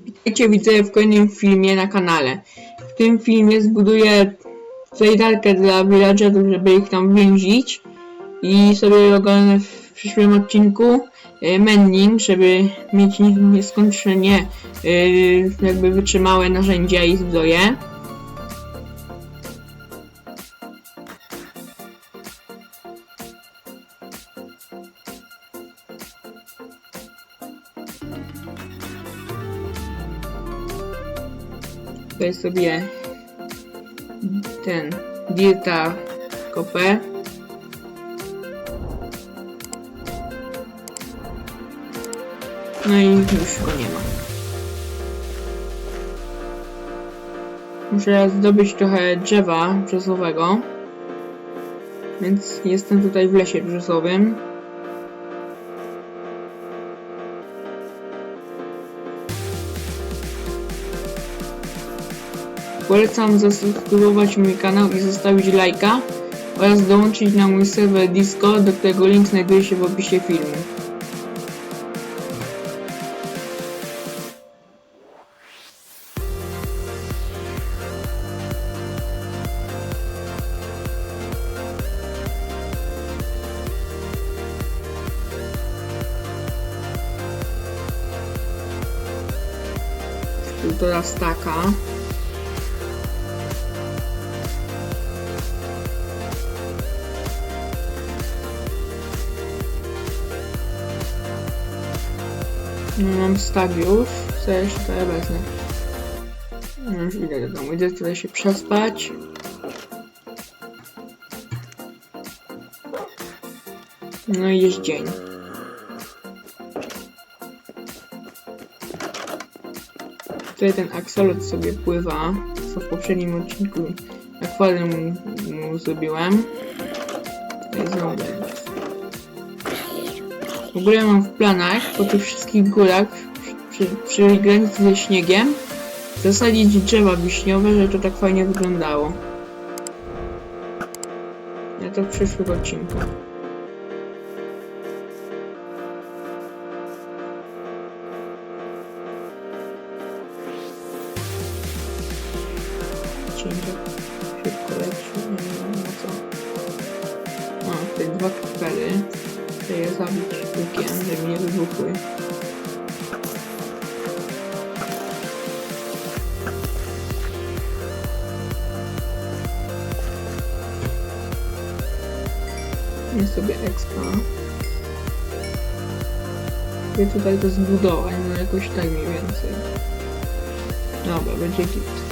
Witajcie widzę w kolejnym filmie na kanale. W tym filmie zbuduję zajdarkę dla villagerów, żeby ich tam więzić. I sobie oglądam w przyszłym odcinku e, mending, żeby mieć nie- nieskończenie e, jakby wytrzymałe narzędzia i zbroje. Tutaj sobie ten dirta kopę. No i już go nie ma. Muszę zdobyć trochę drzewa brzozowego. Więc jestem tutaj w lesie brzozowym. Polecam zasubskrybować mój kanał i zostawić lajka oraz dołączyć na mój serwer Discord, do którego link znajduje się w opisie filmu. Półtora staka. Mam stag już, co jeszcze tutaj wezmę. No, już idę do domu, idę tutaj się przespać. No i jest dzień. Tutaj ten aksolot sobie pływa, co w poprzednim odcinku akwarium mu, zrobiłem. Tutaj. W ogóle mam w planach po tych wszystkich górach przy, przy granicy ze śniegiem zasadzić drzewa wiśniowe, żeby to tak fajnie wyglądało. Ja to w przyszłych odcinkach. Cięcie szybko leci, nie wiem na co. O, te dwa kapery. Chcę je zabić łukiem, żeby nie wybuchły. Jest sobie expa. Chcę tutaj to zbudować, no jakoś tak mniej więcej. Dobra, będzie git.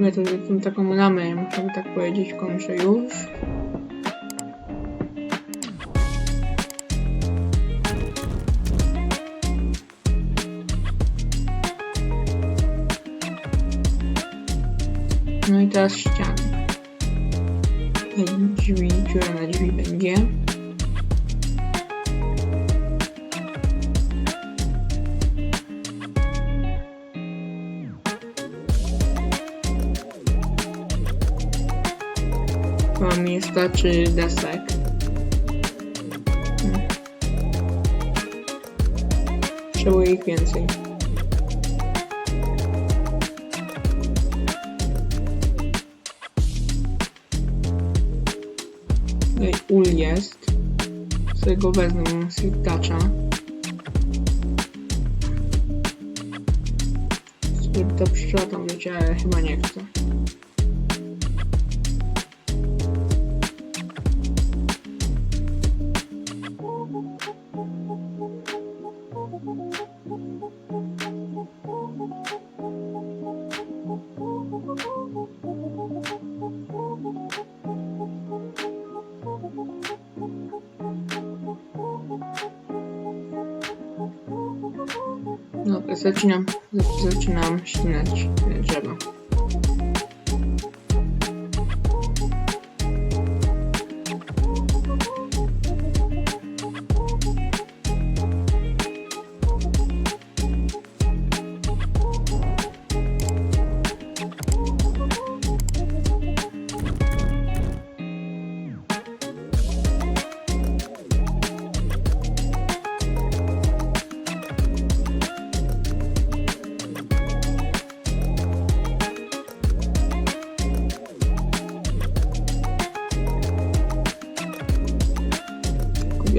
Ja to tą taką ramę, można tak powiedzieć, kończę już. No i teraz ściany. Drzwi, dziura na drzwi będzie. To mi starczy desek. Potrzebuję ich więcej. Ul jest. Sobie go wezmę, mam. Sobie to pszczołą wiecie, ale chyba nie chcę. Zaczynam, za- zaczynam ścinać drzewo.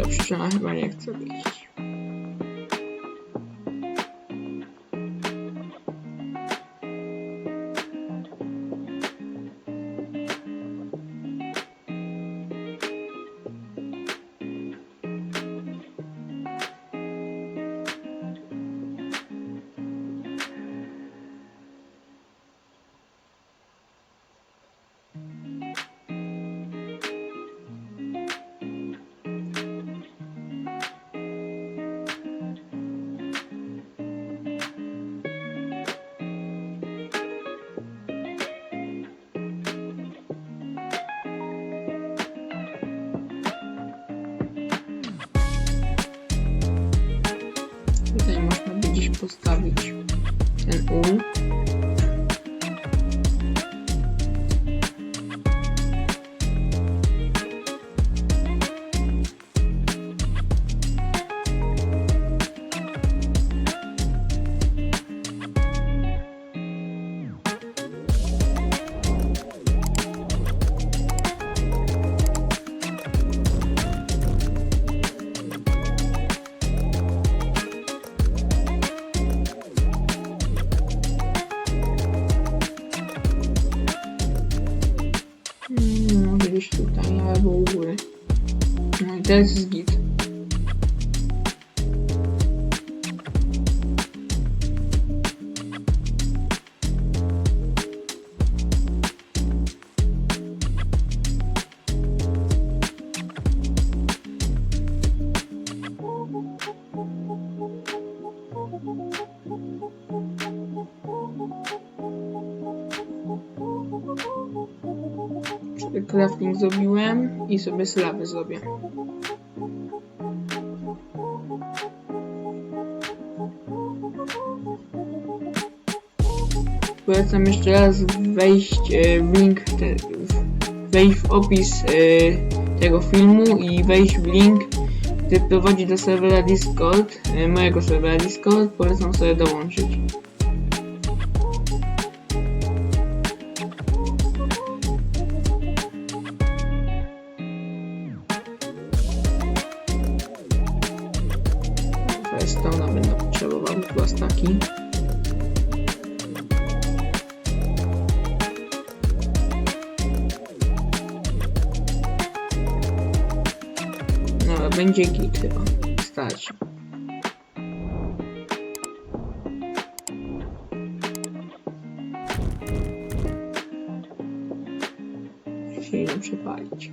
Kubia przyczyna chyba nie chce wyjść. поставлю. НУ. Ну, дві штуки, там я або угоре. Ну, і десь згід. Crafting zrobiłem i sobie slawy zrobię. Polecam jeszcze raz wejść e, w link, wejść w opis e, tego filmu i wejść w link, który prowadzi do serwera Discord, e, mojego serwera Discord, polecam sobie dołączyć. Staki. No, będzie git chyba. Stać. Się idę przepalić.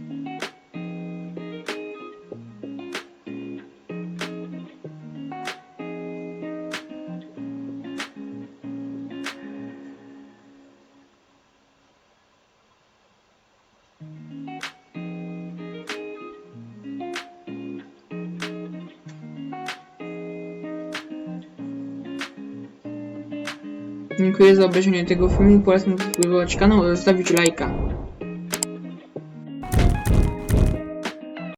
Dziękuję za obejrzenie tego filmu. Polecam subskrybować kanał oraz zostawić lajka.